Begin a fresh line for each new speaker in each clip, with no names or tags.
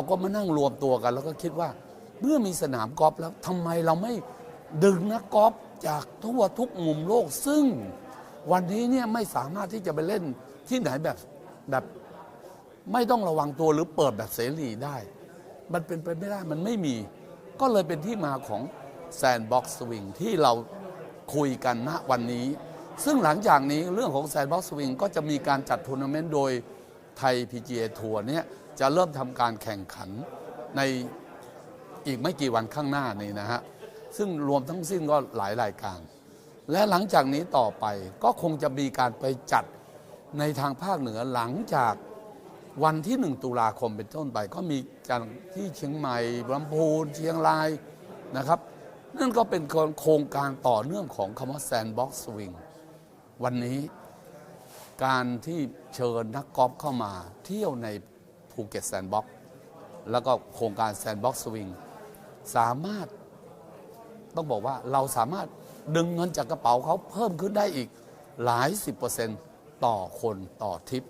เราก็มานั่งรวมตัวกันแล้วก็คิดว่า เมื่อมีสนามกอล์ฟแล้วทำไมเราไม่ดึงนักกอล์ฟจากทั่วทุกมุมโลก ซึ่งวันนี้เนี่ยไม่สามารถที่จะไปเล่นที่ไหนแบบแบบไม่ต้องระวังตัวหรือเปิดแบบเสรีได้ มันเป็นไปไม่ได้มันไม่มี ก็เลยเป็นที่มาของแซนบ็อกซ์สวิงที่เราคุยกันณวันนี้ ซึ่งหลังจากนี้เรื่องของแซนบ็อกซ์สวิงก็จะมีการจัดทัวร์นาเมนต์โดยไทย PGA ทัวร์เนี่ย จะเริ่มทำการแข่งขันในอีกไม่กี่วันข้างหน้านี้นะฮะ ซึ่งรวมทั้งสิ้นก็หลายรายการ และหลังจากนี้ต่อไปก็คงจะมีการไปจัดในทางภาคเหนือหลังจากวันที่ 1 ตุลาคมเป็นต้นไป ก็มีจัดที่เชียงใหม่ลำพูนเชียงรายนะครับ นั่นก็เป็นโครงการต่อเนื่องของคำว่าแซนบ็อกซ์สวิงวันนี้การที่เชิญนักกอล์ฟเข้ามาเที่ยวใน ภูเก็ตแซนด์บ็อกซ์แล้วก็โครงการแซนด์บ็อกซ์สวิงสามารถต้องบอกว่าเราสามารถดึงเงินจากกระเป๋าเขาเพิ่มขึ้นได้อีกหลายสิบเปอร์เซ็นต์ต่อคนต่อทริป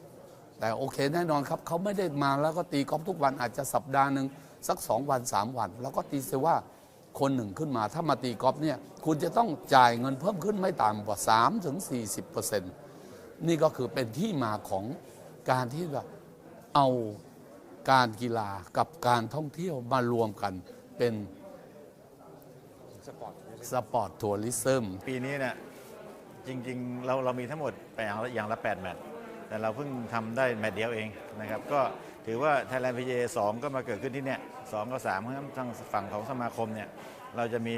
แต่โอเคแน่นอนครับเขาไม่ได้มาแล้วก็ตีกอล์ฟทุกวันอาจจะสัปดาห์หนึ่งสักสองวันสามวัน แล้วก็ตีเสียว่าคนหนึ่งขึ้นมาถ้ามาตีกอล์ฟเนี่ยคุณจะต้องจ่ายเงินเพิ่มขึ้นไม่ต่ำกว่า 3 ถึง 40เปอร์เซ็นต์นี่ก็คือเป็นที่มาของการที่แบบเอา การกีฬากับการท่องเที่ยวมารวมกันเป็นสปอร์ตทัวริซึม
ปีนี้เนี่ยจริงๆ เราเรามีทั้งหมดไปอย่างละอย่างละ 8 แมตช์แต่เราเพิ่งทำได้แมตช์เดียวเองนะครับก็ถือว่า Thailand PGA 2ก็มาเกิดขึ้นที่เนี่ยสองกับ3เพราะฉะนั้นทางฝั่งของสมาคมเนี่ยเราจะมี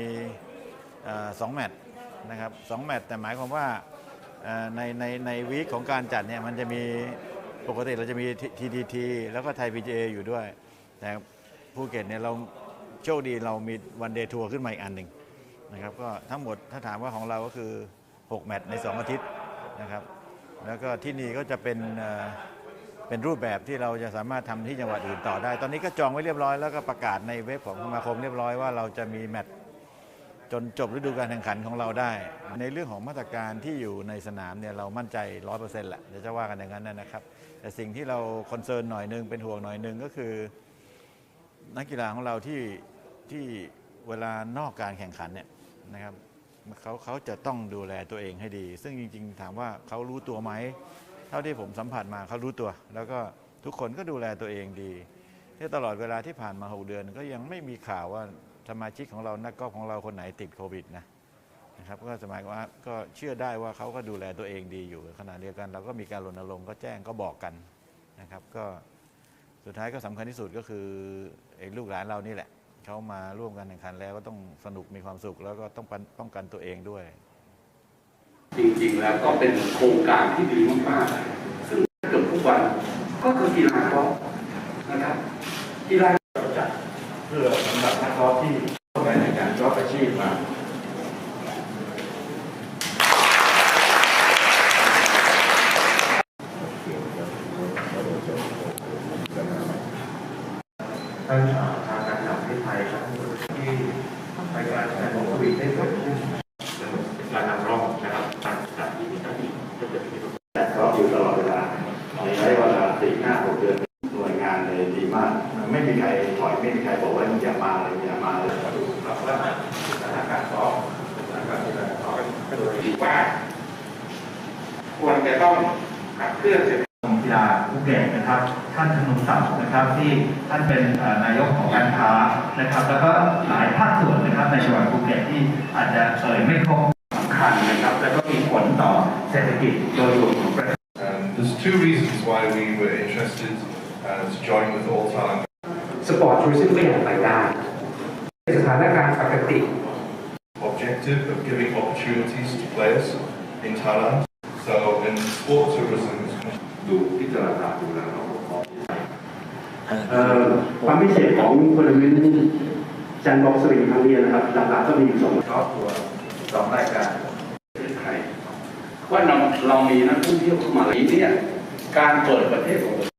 เอ่อสองแมตช์นะครับสองแมตช์แต่หมายความว่าเอ่อในในในวีคของการจัดเนี่ยมันจะมี ปกติเราจะมี TTT แล้วก็ไทย PGA อยู่ด้วย แต่ภูเก็ตเนี่ยเราโชคดีเรามีวันเดย์ทัวร์ขึ้นมาอีกอันหนึ่งนะครับก็ทั้งหมดถ้าถามว่าของเราก็คือ 6 แมตช์ใน 2 อาทิตย์นะครับแล้วก็ที่นี่ก็จะเป็นเอ่อเป็นรูปแบบที่เราจะสามารถทำที่จังหวัดอื่นต่อได้ ตอนนี้ก็จองไว้เรียบร้อยแล้วก็ประกาศในเว็บของสมาคมเรียบร้อยว่าเราจะมีแมตช์ จนจบฤดูการแข่งขันของเราได้ ในเรื่องของมาตรการที่อยู่ในสนามเนี่ยเรามั่นใจ100%แหละเดี๋ยวจะว่ากันอย่างนั้นนะครับ แต่สิ่งที่เราคอนเซิร์นหน่อยหนึงเป็นห่วงหน่อยหนึงก็คือ นักกีฬาของเราที่ที่เวลานอกการแข่งขันเนี่ยนะครับเขาเขาจะต้องดูแลตัวเองให้ดี ซึ่งจริง ๆ ถามว่าเขารู้ตัวไหมเท่าที่ผมสัมผัสมาเขารู้ตัว แล้วก็ทุกคนก็ดูแลตัวเองดีที่ตลอดเวลาที่ผ่านมาหกเดือนก็ยังไม่มีข่าวว่า สมาชิกของเรานักกอล์ฟของเราคนไหนติดโควิดนะนะครับก็สมัยว่าก็เชื่อได้ว่าเขาก็ดูแลตัวเองดีอยู่ขณะเดียวกัน เราก็มีการรณรงค์ก็แจ้งก็บอกกันนะครับก็สุดท้ายก็สำคัญที่สุดก็คือไอ้ลูกหลานเรานี่แหละเขามาร่วมกันแข่งขันแล้วก็ต้องสนุกมีความสุขแล้วก็ต้องป้องกันตัวเองด้วย
จริงๆแล้วก็เป็นโครงการที่ดีมากๆซึ่งเกือบทุกวันก็คือกีฬากอล์ฟนะครับกีฬา
จัดเพื่อสำหรับนักกอล์ฟที่ต้องการในการกอล์ฟอาชีพมา ท่านทางการจับที่ไทยครับที่รายการแข่งของโควิดได้เกิดขึ้นการนำร่องนะครับการจัดที่มีการก็เกิดขึ้นแต่ก็อยู่ตลอดเวลาในระยะเวลาสี่ห้าหกเดือนหน่วยงานเลยดีมาก ไม่มีใครถอยไม่มีใครบอกว่าอย่ามาเลยอย่ามาเลยดูครับว่าสถานการณ์ก็สถานการณ์ที่เราต่อก็โดยดีกว่าควรจะต้องขับเคลื่อนเศรษฐ กิจ
กีฬาภูเก็ตนะครับ ท่านธนงศักดิ์นะครับที่ท่านเป็นเอ่อนายกของการค้านะครับ แล้วก็หลายภาคส่วนนะครับในจังหวัดภูเก็ตที่อาจจะเอ่ยไม่ครบสำคัญนะครับ แล้วก็มีผลต่อเศรษฐกิจโดยรวมของประเทศ
Um, there's two reasons why we were interested uh, to join with All Thailand
สปอร์ตทัวริซึมก็ยังไปได้สถานการณ์ปกติ
objective of giving opportunities to players in Thailand. So in sport tourism,
ดูพิจารณาดูแลเราพร้อม
เอ่อความพิเศษของทัวร์นาเมนต์จันบ็อกซ์สวิงครั้งนี้นะครับหลักๆก็มีอยู่สอง
ครอบครัวสองรายการประเทศไทย
ว่าเราเรามีนักท่องเที่ยวเข้ามาแล้วเนี่ยการเปิดประเทศของ